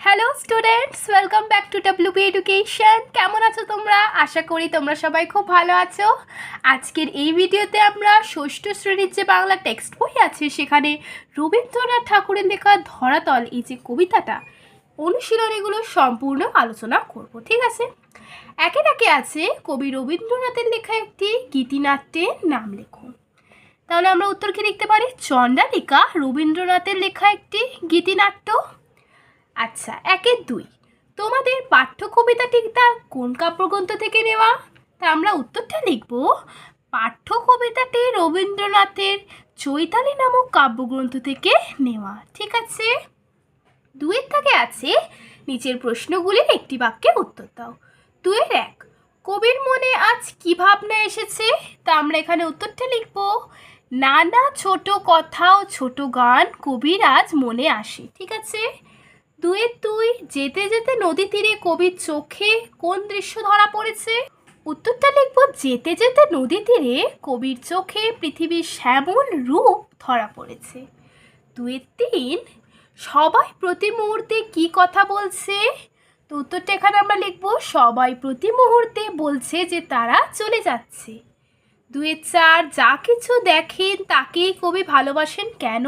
Hello students welcome back to WB education কেমন আছো তোমরা? আশা করি তোমরা সবাই খুব ভালো আছো। আজকের এই ভিডিওতে আমরা ষষ্ঠ শ্রেণির যে বাংলা টেক্সট বই আছে, সেখানে রবীন্দ্রনাথ ঠাকুরের লেখা ধরাতল, এই যে কবিতাটা, অনুশীলনীগুলো সম্পূর্ণ আলোচনা করব, ঠিক আছে? একে একে আছে কবি রবীন্দ্রনাথের লেখা একটি গীতিনাট্যের নাম লেখো। তাহলে আমরা উত্তর কি লিখতে পারি? চণ্ডালিকা রবীন্দ্রনাথের লেখা একটি গীতিনাট্য। আচ্ছা একের দুই। তোমাদের পাঠ্য কবিতাটিটা কোন কাব্যগ্রন্থ থেকে নেওয়া? তা আমরা উত্তরটা লিখব। পাঠ্য কবিতাটি রবীন্দ্রনাথের চৈতালি নামক কাব্যগ্রন্থ থেকে নেওয়া। ঠিক আছে? দুয়ের থেকে আছে, নিচের প্রশ্নগুলির একটি বাক্যে উত্তর দাও। দুয়ের এক, কবির মনে আজ কি ভাবনা এসেছে? তা আমরা এখানে উত্তরটা লিখব। নানা ছোট কথা ও ছোট গান কবির আজ মনে আসে। ঠিক আছে? দুয়ের দুই যেতে যেতে নদী তীরে কবির চোখে কোন দৃশ্য ধরা পড়েছে? উত্তরটা লিখব, যেতে যেতে নদী তীরে কবির চোখে পৃথিবীর শ্যামল রূপ ধরা পড়েছে। দুয়ের তিন, সবাই প্রতি মুহূর্তে কি কথা বলছে? তো উত্তরটা এখানে আমরা লিখব, সবাই প্রতি মুহূর্তে বলছে যে তারা চলে যাচ্ছে। দুয়ের চার, যা কিছু দেখেন তাকেই কবি ভালোবাসেন কেন?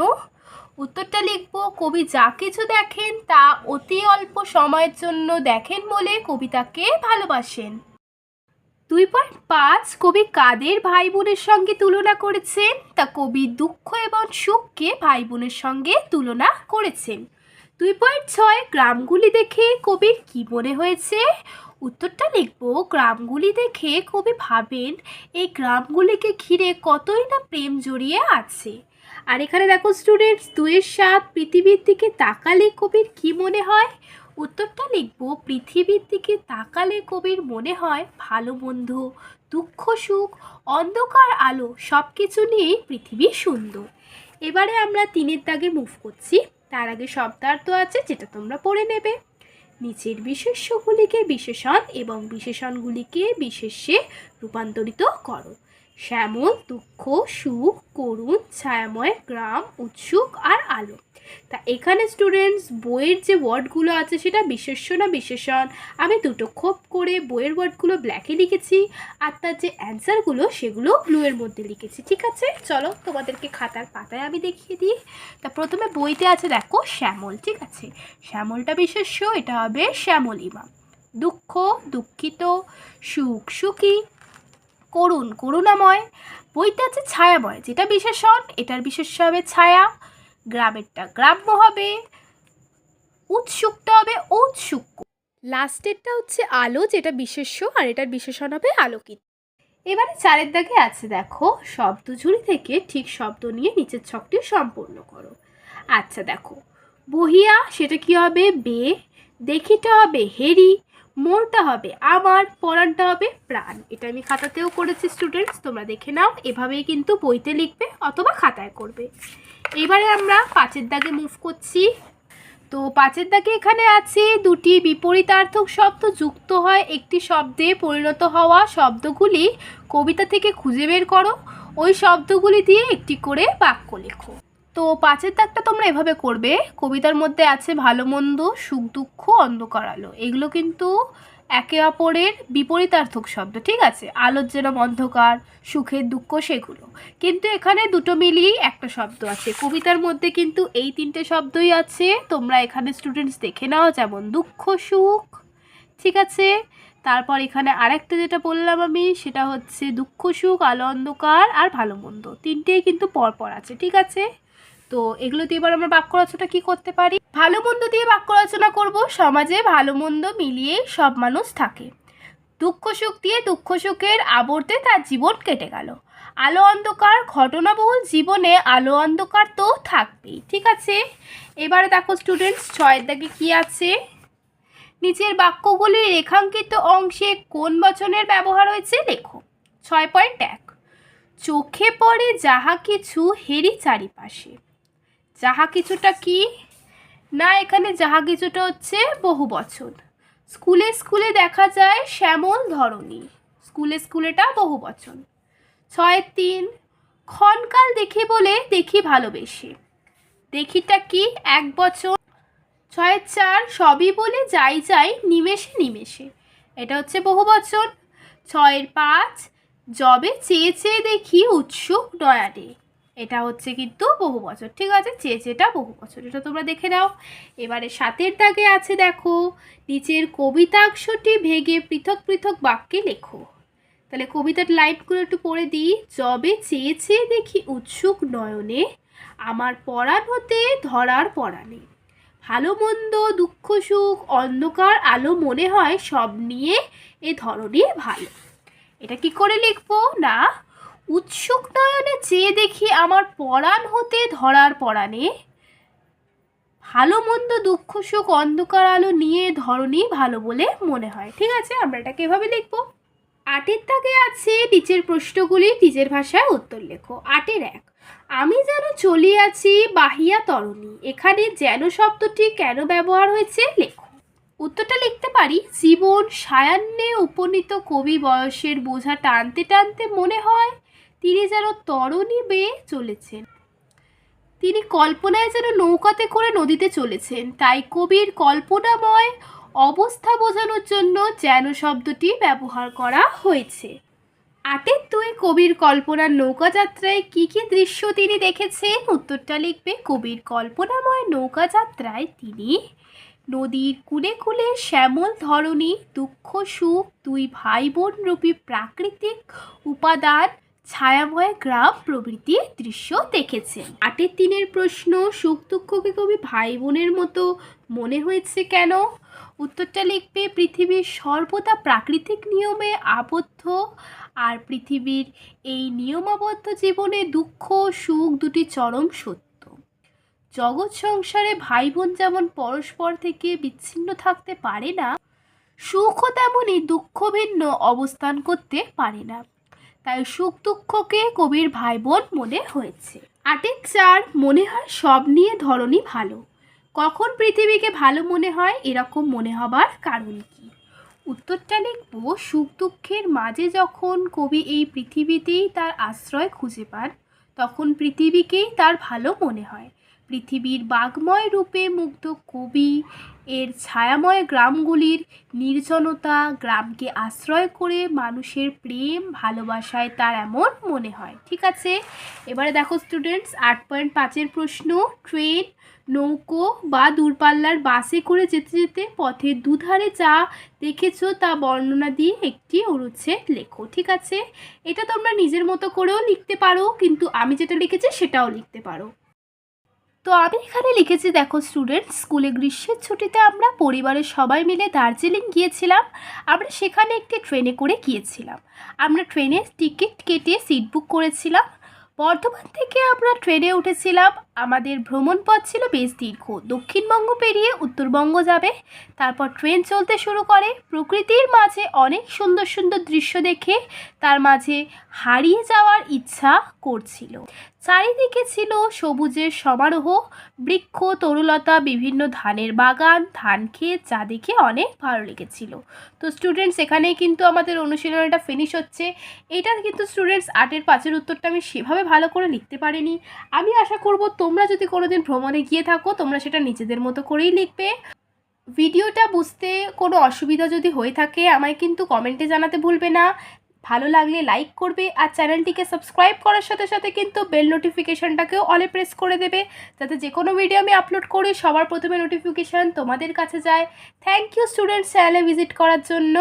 উত্তরটা লিখব, কবি যা কিছু দেখেন, তা অতি অল্প সময়ের জন্য দেখেন বলে কবিতাকে ভালোবাসেন। দুই পয়েন্ট পাঁচ, কবি কাদের ভাই বোনের সঙ্গে তুলনা করেছেন? তা কবি দুঃখ এবং সুখকে ভাই বোনের সঙ্গে তুলনা করেছেন। দুই পয়েন্ট ছয়, গ্রামগুলি দেখে কবির কি মনে হয়েছে? উত্তরটা লিখব, গ্রামগুলি দেখে কবি ভাবেন, এই গ্রামগুলিকে ঘিরে কতই না প্রেম জড়িয়ে আছে। আর এখানে দেখো স্টুডেন্টস দুয়ের সাত পৃথিবীর দিকে তাকালে কবির কি মনে হয়? উত্তরটা লিখব, পৃথিবীর দিকে তাকালে কবির মনে হয় ভালো, মন্দ, দুঃখ, সুখ, অন্ধকার, আলো সব কিছু নিয়েই পৃথিবী সুন্দর। এবারে আমরা তিনের দাগে মুভ করছি। তার আগে শব্দার্থ আছে, যেটা তোমরা পড়ে নেবে। নিচের বিশেষ্যগুলিকে বিশেষণ এবং বিশেষণগুলিকে বিশেষ্যে রূপান্তরিত করো। শ্যামল, দুঃখ, সুখ, করুণ, ছায়াময়, গ্রাম, উৎসুক আর আলো। তা এখানে স্টুডেন্টস বইয়ের যে ওয়ার্ডগুলো আছে সেটা বিশেষ্য না বিশেষণ? আমি দুটো খোপ করে বইয়ের ওয়ার্ডগুলো ব্ল্যাকে লিখেছি আর তার যে অ্যান্সারগুলো সেগুলো ব্লুয়ের মধ্যে লিখেছি, ঠিক আছে? চলো তোমাদেরকে খাতার পাতায় আমি দেখিয়ে দিই। তা প্রথমে বইতে আছে দেখো শ্যামল, ঠিক আছে? শ্যামলটা বিশেষ্য, এটা হবে শ্যামল ইমাম দুঃখ, দুঃখিত, সুখ, সুখী করুণ করুণাময়। বইতে আছে ছায়াময় যেটা বিশেষণ এটার বিশেষ হবে ছায়া। গ্রামেরটা গ্রাম্য হবে উৎসুকটা হবে ঔৎসুক লাস্টেরটা হচ্ছে আলো যেটা বিশেষ্য আর এটার বিশেষণ হবে আলোকিত। এবারে চারের দাগে আছে দেখো শব্দ ঝুড়ি থেকে ঠিক শব্দ নিয়ে নিচের ছকটি সম্পূর্ণ করো। আচ্ছা দেখো বহিয়া সেটা কি হবে? বে দেখিটা হবে হেরি মোরটা হবে, আমার পরানটা হবে প্রাণ। এটা আমি খাতাতেও করেছি স্টুডেন্টস তোমরা দেখে নাও। এভাবেই কিন্তু বইতে লিখবে অথবা খাতায় করবে। এবারে আমরা পাঁচের দাগে মুভ করছি। তো পাঁচের দাগে এখানে আছে দুটি বিপরীতার্থক শব্দ যুক্ত হয়। একটি শব্দে পরিণত হওয়া শব্দগুলি কবিতা থেকে খুঁজে বের করো। ওই শব্দগুলি দিয়ে একটি করে বাক্য লেখো। তো পাঁচের দাগটা তোমরা এভাবে করবে। কবিতার মধ্যে আছে ভালো মন্দ, সুখ দুঃখ, অন্ধকার আলো। এগুলো কিন্তু একে অপরের বিপরীতার্থক শব্দ, ঠিক আছে? আলোর যেরম অন্ধকার, সুখের দুঃখ সেগুলো। কিন্তু এখানে দুটো মিলিয়েই একটা শব্দ আছে। কবিতার মধ্যে কিন্তু এই তিনটে শব্দই আছে। তোমরা এখানে স্টুডেন্টস দেখে নাও যেমন দুঃখ, সুখ, ঠিক আছে? তারপর এখানে আরেকটা যেটা বললাম আমি, সেটা হচ্ছে দুঃখ, সুখ, আলো, অন্ধকার আর ভালো মন্দ। তিনটেই কিন্তু পরপর আছে, ঠিক আছে? তো এগুলো দিয়ে এবার আমরা বাক্য রচনা কি করতে পারি? ভালো মন্দ দিয়ে বাক্য রচনা করব। সমাজে ভালো মন্দ মিলিয়ে সব মানুষ থাকে। দুঃখ সুখ দিয়ে দুঃখ সুখের আবর্তে তার জীবন কেটে গেল। আলো অন্ধকার ঘটনাবহুল জীবনে আলো অন্ধকার তো থাকবেই, ঠিক আছে? এবারে দেখো স্টুডেন্টস ছয়ের দাগে কি আছে? নিচের বাক্যগুলির রেখাঙ্কিত অংশে কোন বচনের ব্যবহার হয়েছে? লেখো। ছয় পয়েন্ট এক। চোখে পড়ে যাহা কিছু হেরি চারিপাশে। যাহা কিছুটা কি? না, এখানে যাহা কিছুটা হচ্ছে বহু বচন। স্কুলে স্কুলে দেখা যায় শ্যামল ধরনী স্কুলে স্কুলেটা বহু বচন। ছয় তিন, ক্ষণকাল দেখি বলে দেখি ভালোবেসে। দেখিটা কি? এক বছর ছয়ের চার, সবই বলে যাই যাই, নিমেষে নিমেষে। এটা হচ্ছে বহু বচন। ছয়ের পাঁচ জবে চেয়ে চেয়ে দেখি উৎসুক নয়ানে। এটা হচ্ছে কিন্তু বহু বছর, ঠিক আছে? চেয়ে চেয়েটা বহু বছর, এটা তোমরা দেখে নাও। এবারে সাতের দাগে আছে দেখো, নিচের কবিতাংশটি ভেঙে পৃথক পৃথক বাক্যে লেখো। তাহলে কবিতার লাইনগুলো একটু পড়ে দিই। যবে চেয়ে চেয়ে দেখি উৎসুক নয়নে, আমার পরাণ হতে ধরার পরাণে। ভালো মন্দ, দুঃখ, সুখ, অন্ধকার, আলো মনে হয় সব নিয়ে এ ধরনের ভালো। এটা কি করে লিখব? না উৎসুক নয়নে চেয়ে দেখি আমার পরাণ হতে ধরার পরাণে। ভালো মন্দ দুঃখ সুখ অন্ধকার আলো নিয়ে ধরনই ভালো বলে মনে হয়। ঠিক আছে, আমরা এটাকে এভাবে লিখব। আটের তাকে আছে নিচের প্রশ্নগুলি, নিজের ভাষায় উত্তর লেখো। আটের এক, আমি যেন চলিয়াছি বাহিয়া তরণী, এখানে যেন শব্দটি কেন ব্যবহার হয়েছে লেখো। উত্তরটা লিখতে পারি, জীবন সায়ান্নে উপনীত কবি বয়সের বোঝা টানতে টানতে মনে হয় তিনি যেন তরণী বেয়ে চলেছেন। তিনি কল্পনায় যেন নৌকাতে করে নদীতে চলেছেন। তাই কবির কল্পনাময় অবস্থা বোঝানোর জন্য যেন শব্দটি ব্যবহার করা হয়েছে। আটের দুই কবির কল্পনার নৌকাযাত্রায় কি কি দৃশ্য তিনি দেখেছেন? উত্তরটা লিখবে কবির কল্পনাময় নৌকাযাত্রায় তিনি। নদীর কুলে কুলে শ্যামল ধরণী দুঃখ সুখ দুই ভাই বোন রূপী প্রাকৃতিক উপাদান ছায়াময় গ্রাম প্রভৃতি দৃশ্য দেখেছেন। আটের দিনের প্রশ্ন, সুখ দুঃখকে কবি ভাই বোনের মতো মনে হয়েছে কেন? উত্তরটা লিখবে, পৃথিবীর সর্বদা প্রাকৃতিক নিয়মে আবদ্ধ আর পৃথিবীর এই নিয়মাবদ্ধ জীবনে দুঃখ, সুখ দুটি চরম সত্য। জগৎ সংসারে ভাই বোন যেমন পরস্পর থেকে বিচ্ছিন্ন থাকতে পারে না, সুখও তেমনই দুঃখ ভিন্ন অবস্থান করতে পারে না। তাই সুখ দুঃখকে কবির ভাই বোন মনে হয়েছে। আটের চার, মনে হয় সব নিয়ে ধরনই ভালো। কখন পৃথিবীকে ভালো মনে হয় এরকম মনে হবার কারণ কি? উত্তরটা লিখব সুখ দুঃখের মাঝে যখন কবি এই পৃথিবীতেই তার আশ্রয় খুঁজে পান, তখন পৃথিবীকেই তার ভালো মনে হয়। পৃথিবীর বাগময় রূপে মুগ্ধ কবি। এর ছায়াময় গ্রামগুলির নির্জনতা, গ্রামকে আশ্রয় করে মানুষের প্রেম, ভালোবাসায় তার এমন মনে হয়। ঠিক আছে? এবারে দেখো স্টুডেন্টস আট পয়েন্ট পাঁচের প্রশ্ন। ট্রেন নৌকো বা দূরপাল্লার বাসে করে যেতে যেতে পথের দুধারে যা দেখেছ তা বর্ণনা দিয়ে একটি অনুচ্ছেদ লেখো। ঠিক আছে? এটা তোমরা নিজের মতো করেও লিখতে পারো, কিন্তু আমি যেটা লিখেছি সেটাও লিখতে পারো। তো আমি এখানে লিখেছি, দেখো স্টুডেন্ট স্কুলে গ্রীষ্মের ছুটিতে আমরা পরিবারের সবাই মিলে দার্জিলিং গিয়েছিলাম। আমরা সেখানে একটি ট্রেনে করে গিয়েছিলাম। আমরা ট্রেনের টিকিট কেটে সিট বুক করেছিলাম। বর্ধমান থেকে আমরা ট্রেনে উঠেছিলাম। আমাদের ভ্রমণ পথ ছিল বেশ দীর্ঘ। দক্ষিণবঙ্গ পেরিয়ে উত্তরবঙ্গ যাবে। তারপর ট্রেন চলতে শুরু করে। প্রকৃতির মাঝে অনেক সুন্দর সুন্দর দৃশ্য দেখে তার মাঝে হারিয়ে যাওয়ার ইচ্ছা করছিল। চারিদিকে ছিল সবুজের সমারোহ, বৃক্ষ, তরুলতা, বিভিন্ন ধানের বাগান, ধান ক্ষেত, যা দেখে অনেক ভালো লেগেছিল। তো স্টুডেন্টস এখানেই কিন্তু আমাদের অনুশীলনটা ফিনিশ হচ্ছে। এটা কিন্তু স্টুডেন্টস আটের পাঁচের উত্তরটা আমি সেভাবে ভালো করে লিখতে পারিনি। আমি আশা করব তোমরা যদি কোনোদিন ভ্রমণে গিয়ে থাকো, তোমরা সেটা নিজেদের মতো করেই লিখবে। ভিডিওটা বুঝতে কোনো অসুবিধা যদি হয়ে থাকে, আমায় কিন্তু কমেন্টে জানাতে ভুলবে না। ভালো লাগলে লাইক করবে আর চ্যানেলটিকে সাবস্ক্রাইব করার সাথে সাথে কিন্তু বেল নোটিফিকেশানটাকেও অলে প্রেস করে দেবে। যাতে যে কোনো ভিডিও আমি আপলোড করি, সবার প্রথমে নোটিফিকেশান তোমাদের কাছে যায়। থ্যাংক ইউ স্টুডেন্টস চ্যানেলে ভিজিট করার জন্য।